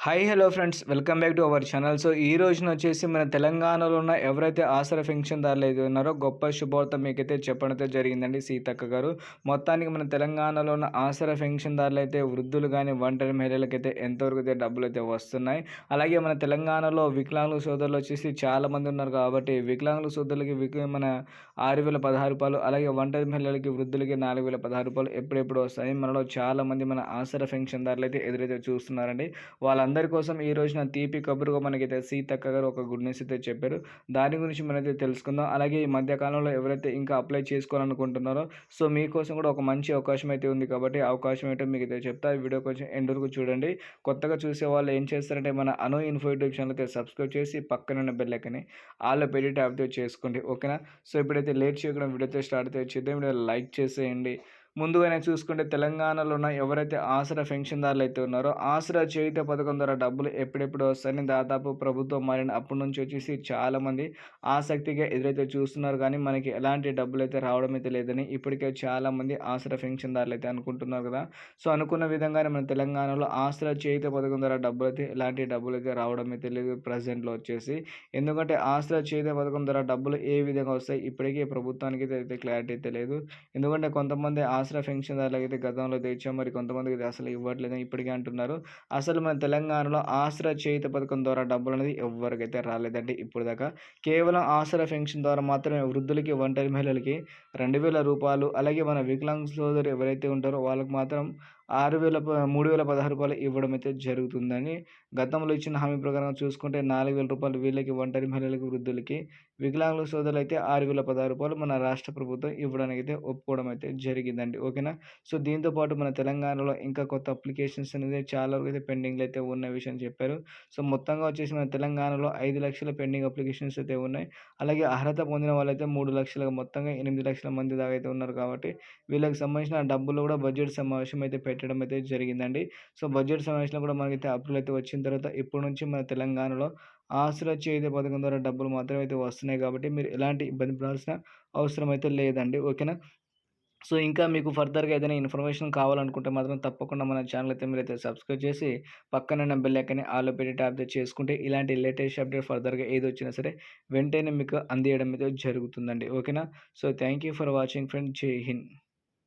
Hi hello friends welcome back to our channel so ఈ రోజున వచ్చేసి మన తెలంగాణలో ఉన్న ఎవరైతే ఆసరా పెన్షన్దారులు అయితే ఉన్నారో గొప్ప శుభవార్త మీకైతే చెప్పడంతో జరిగిందండి సీతక్క గారు. మొత్తానికి మన తెలంగాణలో ఉన్న ఆసరా పెన్షన్దారులు అయితే వృద్ధులు కానీ ఒంటరి మహిళలకైతే ఎంతవరకు అయితే డబ్బులు అయితే వస్తున్నాయి. అలాగే మన తెలంగాణలో వికలాంగుల సోదరులు వచ్చేసి చాలామంది ఉన్నారు కాబట్టి వికలాంగుల సోదరులకి మన ఆరు వేల పదహారు రూపాయలు అలాగే ఒంటరి మహిళలకి వృద్ధులకి నాలుగు వేల పదహారు రూపాయలు ఎప్పుడెప్పుడు వస్తాయి. మనలో చాలామంది మన మన ఆసరా పెన్షన్దారులు అయితే ఎదురైతే చూస్తున్నారండి. వాళ్ళ అందరి కోసం ఈ రోజున తీపి కబురుగా మనకైతే సీతక్క గారు ఒక గుడ్ న్యూస్ అయితే చెప్పారు. దాని గురించి మనమైతే తెలుసుకుందాం. అలాగే ఈ మధ్యకాలంలో ఎవరైతే ఇంకా అప్లై చేసుకోవాలనుకుంటున్నారో సో మీకోసం కూడా ఒక మంచి అవకాశం అయితే ఉంది కాబట్టి అవకాశం ఏంటో మీకు అయితే చెప్తా. వీడియో కొంచెం ఎండ్ వరకు చూడండి. కొత్తగా చూసే వాళ్ళు ఏం చేస్తారంటే మన అనో ఇన్ఫో యూట్యూబ్ ఛానల్ అయితే సబ్స్క్రైబ్ చేసి పక్కన ఉన్న బెల్ ఐకని ఆల్లో పెట్టి ట్యాప్తో చేసుకోండి. ఓకేనా? సో ఇప్పుడైతే లేట్ చేయకుండా వీడియోతో స్టార్ట్ అయితే చేద్దాం. వీడియో లైక్ చేసేయండి. ముందుగానే చూసుకుంటే తెలంగాణలో ఉన్న ఎవరైతే ఆసరా పెన్షన్దారులు అయితే ఉన్నారో ఆసరా చేయుత పథకం ద్వారా డబ్బులు ఎప్పుడెప్పుడు వస్తాయని దాదాపు ప్రభుత్వం మారిన అప్పటి నుంచి వచ్చేసి చాలామంది ఆసక్తిగా ఎదురైతే చూస్తున్నారు. కానీ మనకి ఎలాంటి డబ్బులు అయితే రావడం అయితే లేదని ఇప్పటికే చాలామంది ఆసరా పెన్షన్దారులు అయితే అనుకుంటున్నారు కదా. సో అనుకున్న విధంగానే మన తెలంగాణలో ఆసరా చేయుత పథకం ద్వారా డబ్బులు అయితే ఎలాంటి డబ్బులు అయితే రావడం అయితే లేదు ప్రజెంట్లో వచ్చేసి. ఎందుకంటే ఆసరా చేయుత పథకం ద్వారా డబ్బులు ఏ విధంగా వస్తాయి ఇప్పటికీ ప్రభుత్వానికి అయితే క్లారిటీ అయితే లేదు. ఎందుకంటే కొంతమంది ఆసరా ఆసరా పెన్షన్దారులకు అయితే గతంలో తెచ్చాం. మరి కొంతమందికి అసలు ఇవ్వట్లేదని ఇప్పటికే అంటున్నారు. అసలు మన తెలంగాణలో ఆసరా చేయుత పథకం ద్వారా డబ్బులు అనేది ఎవరికైతే రాలేదండి ఇప్పుడు దాకా కేవలం ఆసరా పెన్షన్ ద్వారా మాత్రమే వృద్ధులకి ఒంటరి మహిళలకి రెండు వేల రూపాయలు అలాగే మన వికలాంగ్ సోదరు ఎవరైతే ఉంటారో వాళ్ళకి మాత్రం ఆరు వేల మూడు వేల పదహారు రూపాయలు ఇవ్వడం అయితే జరుగుతుందని గతంలో ఇచ్చిన హామీ ప్రకారం చూసుకుంటే నాలుగు వేల రూపాయలు వీళ్ళకి ఒంటరి మహిళలకి వృద్ధులకి వికలాంగుల సోదరులు అయితే ఆరు వేల పదహారు రూపాయలు మన రాష్ట్ర ప్రభుత్వం ఇవ్వడానికి అయితే ఒప్పుకోవడం అయితే జరిగిందండి. ఓకేనా? సో దీంతో పాటు మన తెలంగాణలో ఇంకా కొత్త అప్లికేషన్స్ అనేది చాలా వరకు అయితే పెండింగ్లు అయితే ఉన్న విషయం చెప్పారు. సో మొత్తంగా వచ్చేసి మన తెలంగాణలో ఐదు లక్షల పెండింగ్ అప్లికేషన్స్ అయితే ఉన్నాయి. అలాగే అర్హత పొందిన వాళ్ళైతే మూడు లక్షల మొత్తంగా ఎనిమిది లక్షల మంది దాకా అయితే ఉన్నారు కాబట్టి వీళ్ళకి సంబంధించిన డబ్బులు కూడా బడ్జెట్ సమావేశం అయితే పెట్టడం అయితే జరిగిందండి. సో బడ్జెట్ సమావేశంలో కూడా మనకైతే అప్రూవల్ అయితే వచ్చిన తర్వాత ఇప్పటి నుంచి మన తెలంగాణలో ఆశ్రయ చేతి పథకం ద్వారా డబ్బులు మాత్రమే అయితే వస్తున్నాయి కాబట్టి మీరు ఎలాంటి ఇబ్బంది పడాల్సిన అవసరం అయితే లేదండి. ఓకేనా? సో ఇంకా మీకు ఫర్దర్గా ఏదైనా ఇన్ఫర్మేషన్ కావాలనుకుంటే మాత్రం తప్పకుండా మన ఛానల్ అయితే మీరైతే సబ్స్క్రైబ్ చేసి పక్కన బెల్ ఐకని ఆలో పెట్టి ట్యాప్ చేసుకుంటే ఇలాంటి లేటెస్ట్ అప్డేట్ ఫర్దర్గా ఏది వచ్చినా సరే వెంటనే మీకు అందియడం అయితే జరుగుతుందండి. ఓకేనా? So thank you for watching friend. Jai Hind.